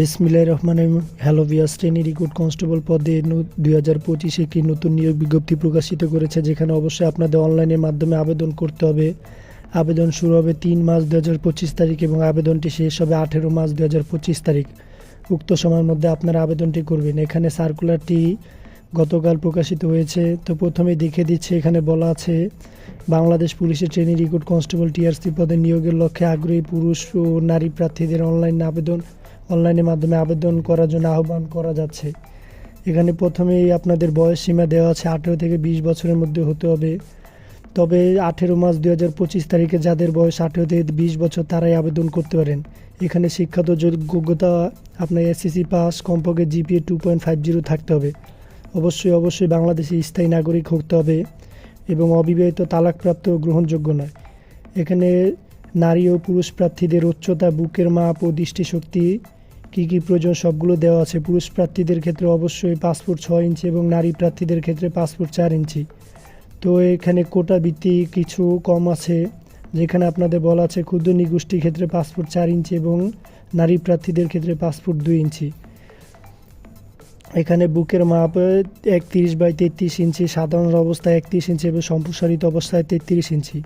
বিসমিল্লাহির রহমান হ্যালো ভিয়াস ট্রেনি রিক্রুট কনস্টেবল পদে দুই হাজার পঁচিশে একটি নতুন নিয়োগ বিজ্ঞপ্তি প্রকাশিত করেছে, যেখানে অবশ্যই আপনাদের অনলাইনের মাধ্যমে আবেদন করতে হবে। আবেদন শুরু হবে তিন মার্চ দু হাজার পঁচিশ তারিখ এবং আবেদনটি শেষ হবে আঠেরো মার্চ দু হাজার পঁচিশ তারিখ। উক্ত সময়ের মধ্যে আপনারা আবেদনটি করবেন। এখানে সার্কুলারটি গতকাল প্রকাশিত হয়েছে। তো প্রথমে দেখে দিচ্ছে, এখানে বলা আছে, বাংলাদেশ পুলিশের ট্রেনি রিক্রুট কনস্টেবল টিআরসি পদে নিয়োগের লক্ষ্যে আগ্রহী পুরুষ ও নারী প্রার্থীদের অনলাইন আবেদন অনলাইনের মাধ্যমে আবেদন করার জন্য আহ্বান করা যাচ্ছে। এখানে প্রথমেই আপনাদের বয়স সীমা দেওয়া আছে আঠেরো থেকে বিশ বছরের মধ্যে হতে হবে। তবে আঠেরো মার্চ দু হাজার পঁচিশ তারিখে যাদের বয়স আঠেরো থেকে বিশ বছর তারাই আবেদন করতে পারেন। এখানে শিক্ষাত যোগ্যতা আপনার এসএসসি পাস, কমপক্ষে GPA two point five zero থাকতে হবে। অবশ্যই অবশ্যই বাংলাদেশে স্থায়ী নাগরিক হতে হবে এবং অবিবাহিত তালাকপ্রাপ্ত গ্রহণযোগ্য নয়। এখানে নারী ও পুরুষ প্রার্থীদের উচ্চতা, বুকের মাপ ও দৃষ্টিশক্তি কী কী প্রয়োজন সবগুলো দেওয়া আছে। পুরুষ প্রার্থীদের ক্ষেত্রে অবশ্যই পাসপোর্ট ছয় ইঞ্চি এবং নারী প্রার্থীদের ক্ষেত্রে পাসপোর্ট চার ইঞ্চি। তো এখানে কোটা ভিত্তিক কিছু কম আছে, যেখানে আপনাদের বলা আছে ক্ষুদ্র নিগোষ্ঠীর ক্ষেত্রে পাসপোর্ট চার ইঞ্চি এবং নারী প্রার্থীদের ক্ষেত্রে পাসপোর্ট দুই ইঞ্চি। এখানে বুকের মাপ একত্রিশ বাই তেত্রিশ ইঞ্চি, সাধারণ অবস্থায় একত্রিশ ইঞ্চি এবং সম্প্রসারিত অবস্থায় তেত্রিশ ইঞ্চি।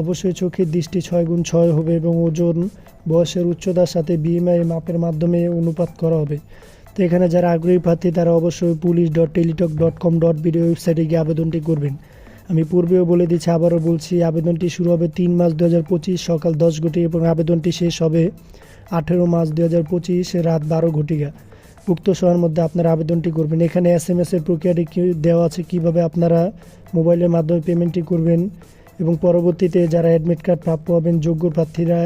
অবশ্যই চোখের দৃষ্টি ছয় গুণ ছয় হবে এবং ওজন বয়সের উচ্চতার সাথে বিএমআই মাপের মাধ্যমে অনুপাত করা হবে। তো এখানে যারা আগ্রহী প্রার্থী, তারা অবশ্যই police dot Teletalk dot com dot BD ওয়েবসাইটে গিয়ে আবেদনটি করবেন। আমি পূর্বেও বলে দিচ্ছি, আবারও বলছি, আবেদনটি শুরু হবে তিন মার্চ দু সকাল দশ ঘটি এবং আবেদনটি শেষ হবে আঠেরো মার্চ দু হাজার পঁচিশ রাত বারো ঘটিকা। উক্ত সময়ের মধ্যে আপনারা আবেদনটি করবেন। এখানে এস এম এস এর প্রক্রিয়াটি দেওয়া আছে, কীভাবে আপনারা মোবাইলের মাধ্যমে পেমেন্টটি করবেন এবং পরবর্তীতে যারা অ্যাডমিট কার্ড প্রাপ্য হবেন, যোগ্য প্রার্থীরা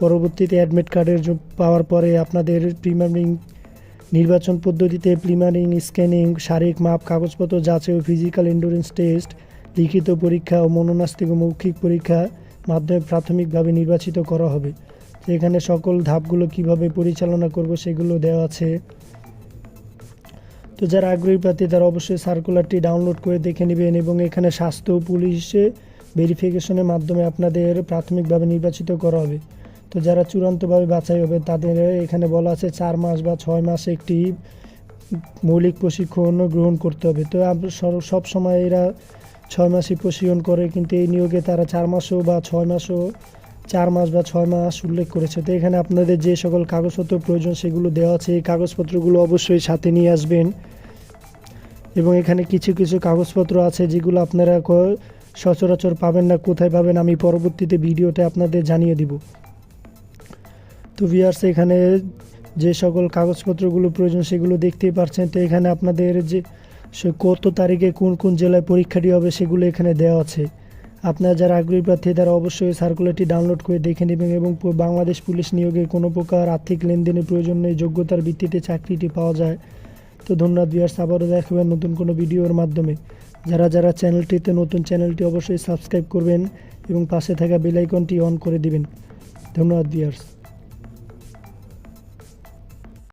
পরবর্তীতে অ্যাডমিট কার্ডের পাওয়ার পরে আপনাদের প্রিমিয়ারিং নির্বাচন পদ্ধতিতে প্রিমারিং স্ক্যানিং শারীরিক মাপ, কাগজপত্র যাচাই ও ফিজিক্যাল এন্ডুরেন্স টেস্ট লিখিত পরীক্ষা ও মনোনাস্তিক ও মৌখিক পরীক্ষা মাধ্যমে প্রাথমিকভাবে নির্বাচিত করা হবে। এখানে সকল ধাপগুলো কীভাবে পরিচালনা করব সেগুলো দেওয়া আছে। তো যারা আগ্রহী প্রার্থী তারা অবশ্যই সার্কুলারটি ডাউনলোড করে দেখে নেবেন এবং এখানে স্বাস্থ্য পুলিশে ভেরিফিকেশনের মাধ্যমে আপনাদের প্রাথমিকভাবে নির্বাচিত করা হবে। তো যারা চূড়ান্তভাবে বাছাই হবে, তাদের এখানে বলা আছে চার মাস বা ছয় মাস একটি মৌলিক প্রশিক্ষণ গ্রহণ করতে হবে। তো সব সময় এরা ছয় মাসই প্রশিক্ষণ করে, কিন্তু এই নিয়োগে তারা চার মাসও বা ছয় মাসও, চার মাস বা ছয় মাস উল্লেখ করেছে। তো এখানে আপনাদের যে সকল কাগজপত্র প্রয়োজন, সেগুলো দেওয়া আছে। এই কাগজপত্রগুলো অবশ্যই সাথে নিয়ে আসবেন। এবং এখানে কিছু কিছু কাগজপত্র আছে, যেগুলো আপনারা সচরাচর পাবেন না, কোথায় পাবেন আমি পরবর্তীতে ভিডিওতে আপনাদের জানিয়ে দিব। তো ভিয়ার্স এখানে যে সকল কাগজপত্রগুলো প্রয়োজন সেগুলো দেখতেই পারছেন। তো এখানে আপনাদের যে কত তারিখে কোন কোন জেলায় পরীক্ষাটি হবে সেগুলো এখানে দেওয়া আছে। আপনারা যারা আগ্রহী প্রার্থী, তারা অবশ্যই সার্কুলারটি ডাউনলোড করে দেখে নেবেন এবং বাংলাদেশ পুলিশ নিয়োগে কোনো প্রকার আর্থিক লেনদেনের প্রয়োজন নেই, যোগ্যতার ভিত্তিতে চাকরিটি পাওয়া যায়। তো ধন্যবাদ ভিয়ার্স আবারও দেখাবেন নতুন কোনো ভিডিওর মাধ্যমে। যারা যারা চ্যানেলটিতে নতুন, চ্যানেলটি অবশ্যই সাবস্ক্রাইব করবেন এবং পাশে থাকা বেলাইকনটি অন করে দিবেন। ধন্যবাদ ভিয়ার্স